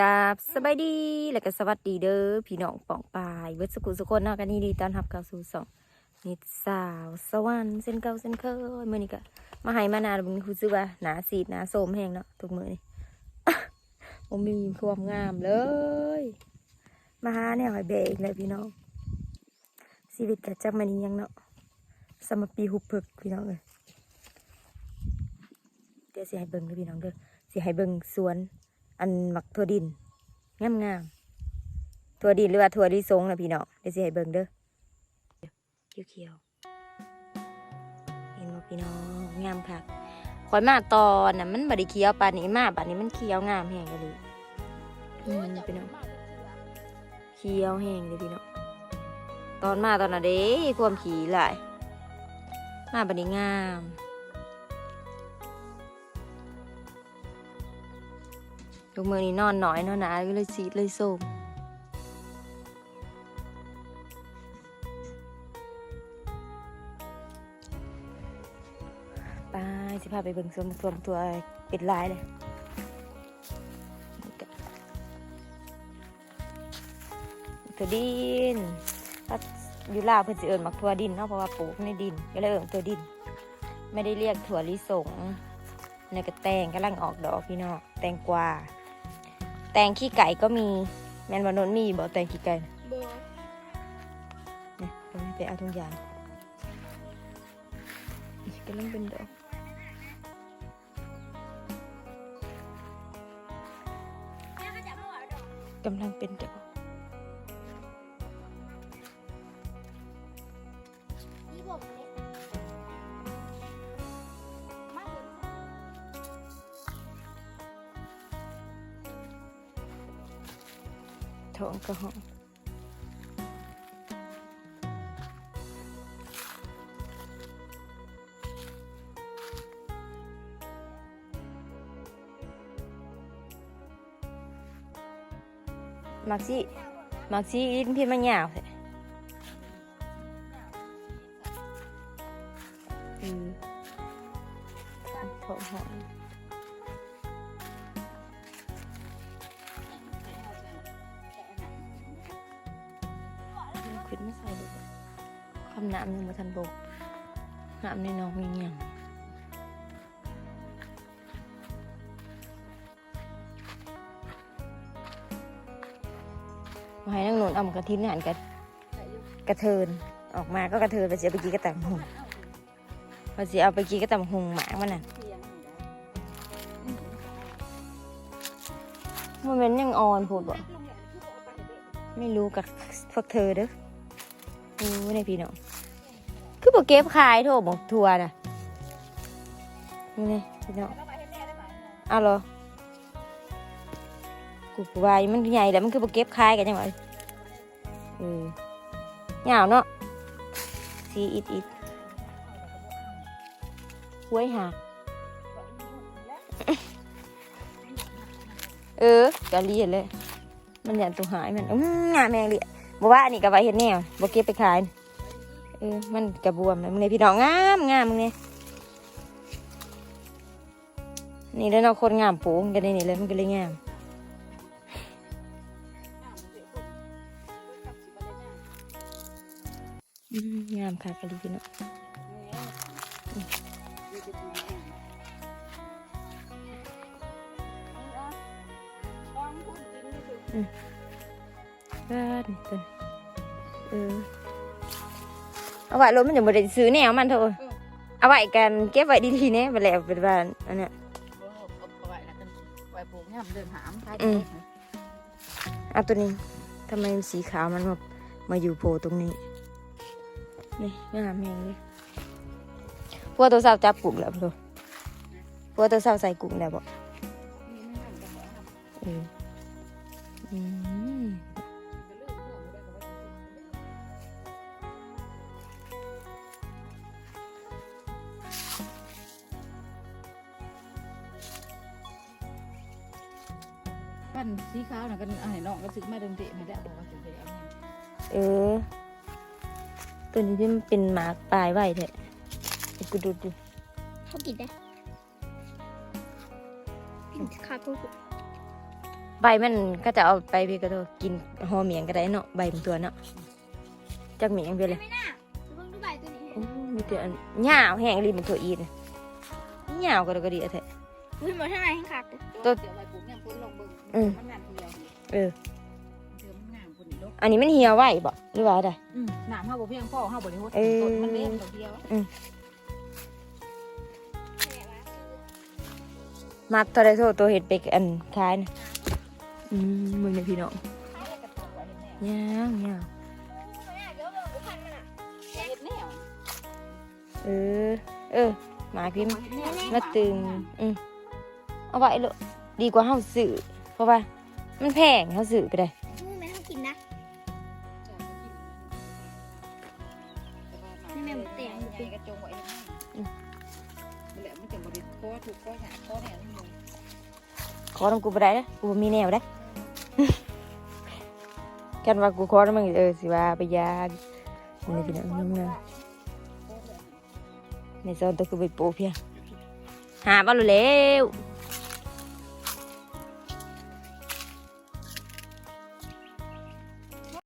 กับสบายดี และก็สวัสดีเด้อพี่น้องป่องปายเวสกุสุคนเนาะกันนี่ดีตอนรับเข้าสู่สองนิดสาวสวรรค์เส้นเก่าเส้นเคยมื่อนี้ก็มาให้มานาบึงคือซื้อว่าหนาสีดหนาโสมแห้งเนาะทุกมือนี่ผมมีความงามเลย มาหาแนวหอยเบรกเลยพี่น้องชีวิตกับจักมันนี้ยังเนาะสมปีหุบพึกพี่น้องเลยเดี๋ยวสิให้เบิ่งเด้อพี่น้องเด้อสิให้เบิ่งสวน อันหมักถั่วดินงามงามๆถั่วดินหรือว่าถั่วลิสงนะพี่น้องเดี๋ยวสิให้เบิ่งเด้อเขียวเขียวๆเห็นบ่พี่น้องงามค่ะคอยมาตอนน่ะมันบไดเขียวปานนี้มาปานนี้มันเขียวงามแห้งเลยอืมพี่น้องเขียวแห้งเลยพี่น้องตอนมาตอนน่ะเด้ความขี่หลายมาปานนี้งาม ทุกมือนี้นอนน่อยนอนหนาก็เลยสีดเลยส้มไปสิพาไปเบิ่งสวนสวนตัวเป็ดลายเลยตัวดินถ้าอยู่ลาเพิ่นสิเอิญมักถั่วดินเนาะเพราะว่าปลูกในดินก็เลยเอิญตัวดิน ไม่ได้เรียกถั่วลิสงในกระแตงกำลังออกดอกพี่น้องแตงกวา แตงขี้ไก่ก็มีแมนวันนนมีบอกแตงขี้ไก่น่ะโบเนี่ยเอาไปเอาทุกอย่างนี่กำลังเป็นดอกแม่ก็จะมาหวานดอกกำลังเป็นดอก ท้องก็หอมมักซี่มักซี่อิน ขึ้นไม่ใส่เลยคำน้ำยังมาทันบกน้ำในน้องมีอย่างมาให้นั่งหนุนเอากระทินหันกันกระเทินออกมาก็กระเทินไปเสียไปกี้กระตังหงไปเสียเอาไปกี้กระตังหงหมามันน่ะมันเป็นยังอ่อนพูดบ่ไม่รู้กับพวกเธอเด้อ รู้ในพี่น้องคือบอกเก็บขายโถบอกทัวร์น่ะนี่ไงพี่น้องเอาเหรอกูก็วายมันใหญ่แล้วมันคือบอกเก็บขายกันยังไงเออเหงาเนาะสีอิดอิดห้วยหักเออกะเรียนเลย มันอยันตัวหายมันงาแมงเลย บอกว่าอันนี้กับไว้เห็ดแนวบอกเก็บไปขายเออมันกระบวมมึงเนี่ยพี่น้องงามงามมึงเนี่ยนี่แล้วเนาะคนงามปลูกกันในนี่เลยมันก็เลยงามงามค่ะกะลีพี่น้องเออนี่ตัว เออเอาไว้รถมันจะบ่ได้ซื้อแนวมันเถอะเอาไว้กันเก็บไว้ดีๆเนี่ยไปแล้วเป็นบ้านอันเนี้ยเอาไว้แล้วกันไว้ปลูกเนี่ยมันเดินหามท้ายอืมเอาตัวนี้ทำไมมันสีขาวมันมามาอยู่โผล่ตรงนี้นี่งามแหงเลยพวกตัวสาวจับกลุ่มแล้วพวกพวกตัวสาวใส่กลุ่มแล้วบ่เอออืม ปั้นสีขาวน่ะกันอ่าให้น้องก็ซื้อมาเดิมเตะมาได้บอกว่าซื้อไปเอาเนี่ยเออ ตัวนี้ที่มันเป็นหมากปลายไว้เถอะไปกูดูดิเขากินได้กินข้าวกูบใบมันก็จะเอาไปพี่ก็ตัวกินหอเมียงก็ได้เนาะใบมันตัวเนาะจากเมียงไปเลยไม่น่าเพิ่งดูใบตัวนี้โอ้มีแต่อันหญ้าวแห้งรีมันตัวอีนหญ้าวก็ได้ก็ดีอะแท้อุ้ ยหมดข้างในให้ขาดเลยตัวเดี๋ยวไปปลูกเนี่ยพุ่นลงเบิ่งอืม มันงามเดียวเออ เดี๋ยวมันงามพุ่นลูกอันนี้มันเหี่ยวไว้บ่หรือว่าได้อืมน้ำเฮาบ่เพียงพอเฮาบ่ได้ฮดเออ ต้นมันเล็กตัวเดียวมัดตัวได้โทษตัวเห็ดเป็กอันท้ายนะอืมมึงเนี่ยพี่น้องใช้แล้วก็ตกไว้แน่ย่างย่างเดี๋ยวเบิ่งพันมันอะเฮ็ดแนวเออ เออหมาพิมพ์เฮ็ดแนวมาตึงอืม เอาไว้เลยดีกว่าเฮาซื้อเพราะว่า มันแพงเฮาซื้อไปได้มูแม่ต้องกินนะนี่แม่มันเตียงเป็นกระจงไว้ให้อืมแหละมันจะบ่ได้โคถูกโคหาโคแนวนี่มึงขอน้ำกูไปได้นะกูบ่มีแนวได้กันว่ากูขอน้ำมึงเออสิว่าไปยานี่พี่น้องงามๆในโซนตัวกูไปปลูกเพียงหาบ้าเร็วๆ